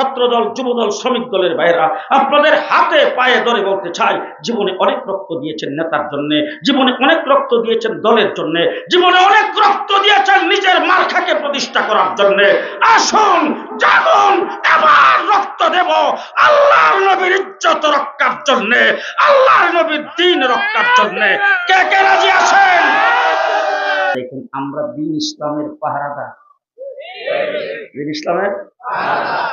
ছাত্রদল, যুবদল, শ্রমিক দলের ভাইরা আপনাদের হাতে পায়ে ধরে বলতে চাই, জীবনে অনেক রক্ত দিয়েছেন নেতার জন্য, জীবনে অনেক রক্ত দিয়েছেন দলের জন্য, জীবনে অনেক রক্ত দিয়েছেন নিজের মার্কাকে প্রতিষ্ঠা করার জন্য। আসুন, জাগুন, এবার রক্ত দেব আল্লাহর নবীর ইজ্জত রক্ষার জন্য, আল্লাহর নবীর দিন রক্ষার জন্য। কে কে রাজি আছেন? দেখেন, আমরা দিন ইসলামের পাহারাদার। দিন ইসলামের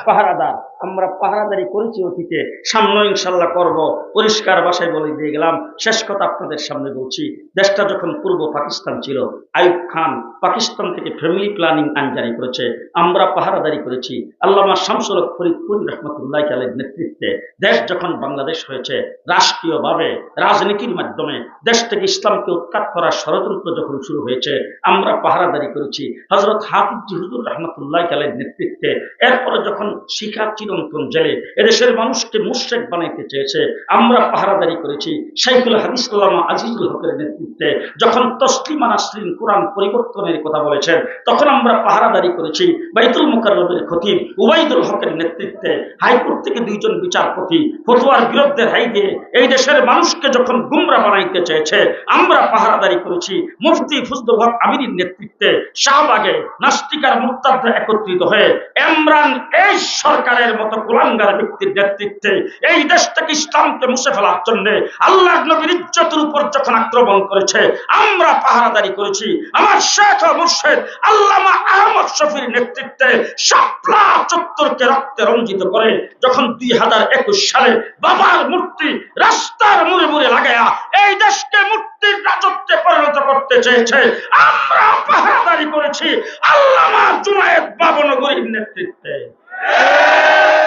পাহারাদার আমরা পাহারাদারি করেছি অতীতে। সামনে ইনশাল্লাহ করব। পরিষ্কার ভাষায় বলে দিয়ে গেলাম। শেষ কথা আপনাদের সামনে বলছি, দেশটা যখন পূর্ব পাকিস্তান ছিল আইব খান পাকিস্তান থেকে ফ্যামিলি প্ল্যানিং আইন জারি করেছে। আমরা পাহারাদারি করেছি। আল্লামা শামসুল ফরিদপুর রহমতুল্লাহ আলের নেতৃত্বে দেশ যখন বাংলাদেশ হয়েছে, রাষ্ট্রীয়ভাবে, রাজনীতির মাধ্যমে দেশ থেকে ইসলামকে উৎখাত করার ষড়যন্ত্র যখন শুরু হয়েছে, আমরা পাহারাদারি করেছি। হজরত হাফিজ হুজুর রহমতুল্লাহ আলের নেতৃত্বে। এরপরে যখন শিখা চিরন্তন জেলে। এদেশের মানুষকে মুশ্রেক বানাইতে চেয়েছে। আমরা পাহারাদারি করেছি। শাইখুল হাদিস আজিজুল হকের নেতৃত্বে যখন তসলিমা নাসরিন কোরআন পরিবর্তনের কথা বলেছেন, তখন আমরা পাহারাদারি করেছি। বাইতুল মুকাররমের খতিব উবাইদুল হকের নেতৃত্বে হাইকোর্ট থেকে দুইজন বিচারপতি ফতুয়ার বিরুদ্ধে রায় দিয়ে এই দেশের মানুষকে যখন গুমরা বানাইতে চেয়েছে, আমরা পাহারাদারি করেছি। মুফতি ফজলুল হক আমিনীর নেতৃত্বে শাহবাগে নাস্তিকার মুক্তাবরা একত্রিত হয়ে এমরান এই সরকারের মতো কুলাঙ্গার ব্যক্তির নেতৃত্বে এই দেশটাকে ইসলামকে মুছে ফেলার জন্য আল্লাহ নবীর ইজ্জতের উপর যখন আক্রমণ করেছে, আমরা পাহারাদারি করেছি। আমার শেখ মুর্শেদ আল্লামা আহমদ শফির নেতৃত্বে শাপলা চত্বরকে রক্তে রঞ্জিত করে যখন দুই হাজার একুশ সালে বাবার মূর্তি রাস্তার মুড়ে মুড়ে লাগায়া এই দেশকে মূর্তির রাজত্বে পরিণত করতে চেয়েছে, আমরা পাহারাদারি করেছি আল্লামা জুনায়েদ বাবনগরীর নেতৃত্বে। É!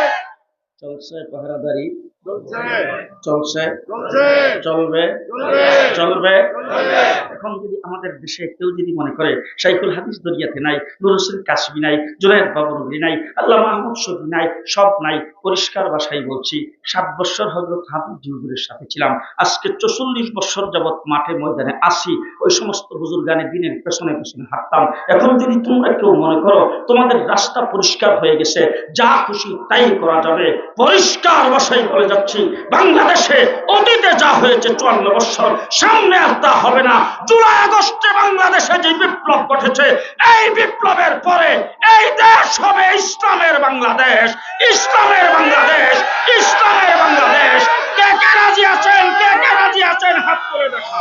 চলছে পাহারাদারি। চলছে। চলবে। চলবে। এখন যদি আমাদের দেশে কেউ যদি মনে করে সাইকুল হাদিস দরিয়াতে নাই নুর হোসেন কাশ্মী নাই জুনায়দ নাই আল্লাহ মাহমুদ শফি নাই সব নাই পরিষ্কার ভাষায় বলছি সাত বছর হজরত হাবিব জুহুরের সাথে ছিলাম। আজকে চল্লিশ বছর যাবৎ মাঠে ময়দানে আসি ওই সমস্ত হুজুর গানে দিনের পেছনে পেছনে হাঁটতাম। এখন যদি তোমরা কেউ মনে করো তোমাদের রাস্তা পরিষ্কার হয়ে গেছে যা খুশি তাই করা যাবে। পরিষ্কার ভাষায় বলে যাচ্ছি। বাংলাদেশে অতীতে যা হয়েছে চুয়ান্ন বছর সামনে আর তা হবে না। জুলাই, আগস্টে বাংলাদেশে যে বিপ্লব ঘটেছে, এই বিপ্লবের পরে এই দেশ হবে ইসলামের বাংলাদেশ ইসলামের বাংলাদেশ ইসলামের বাংলাদেশ। কে কে রাজি আছেন, কে কে রাজি আছেন, হাত করে দেখা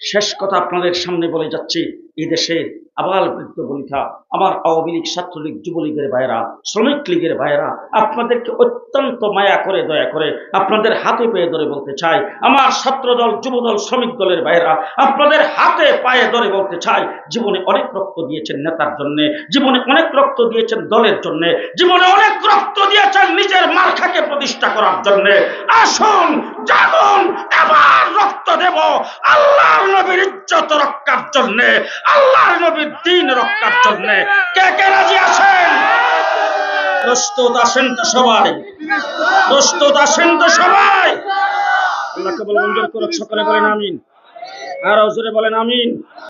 শেষ কথা আপনাদের সামনে বলে যাচ্ছি। এই দেশের আবাল বৃদ্ধ বনিতা, আমার আওয়ামী লীগ, ছাত্রলীগ, যুবলীগের ভাইয়েরা, শ্রমিক লীগের ভাইয়েরা, আপনাদেরকে অত্যন্ত মায়া করে, দয়া করে আপনাদের হাতে পেয়ে ধরে বলতে চাই, আমার ছাত্রদল যুবদল শ্রমিক দলের ভাইয়েরা, আপনাদের হাতে পায়ে ধরে বলতে চাই, জীবনে অনেক রক্ত দিয়েছেন নেতার জন্য, জীবনে অনেক রক্ত দিয়েছেন দলের জন্যে, জীবনে অনেক রক্ত দিয়েছেন নিজের মার্খাকে প্রতিষ্ঠা করার জন্য। আসুন, জাগুন, এবার রক্ত দেব আল্লাহর নবীর ইজ্জত রক্ষার জন্য। আল্লাহর নবীর দিন রক্ষার জন্য। কে কে রাজি আছেন? প্রস্তুত আছেন তো সবাই? প্রস্তুত আছেন তো সবাই? আল্লাহ কেবল মঞ্জুর করুক সকলে বলেন আমিন। আর জোরে বলেন আমিন।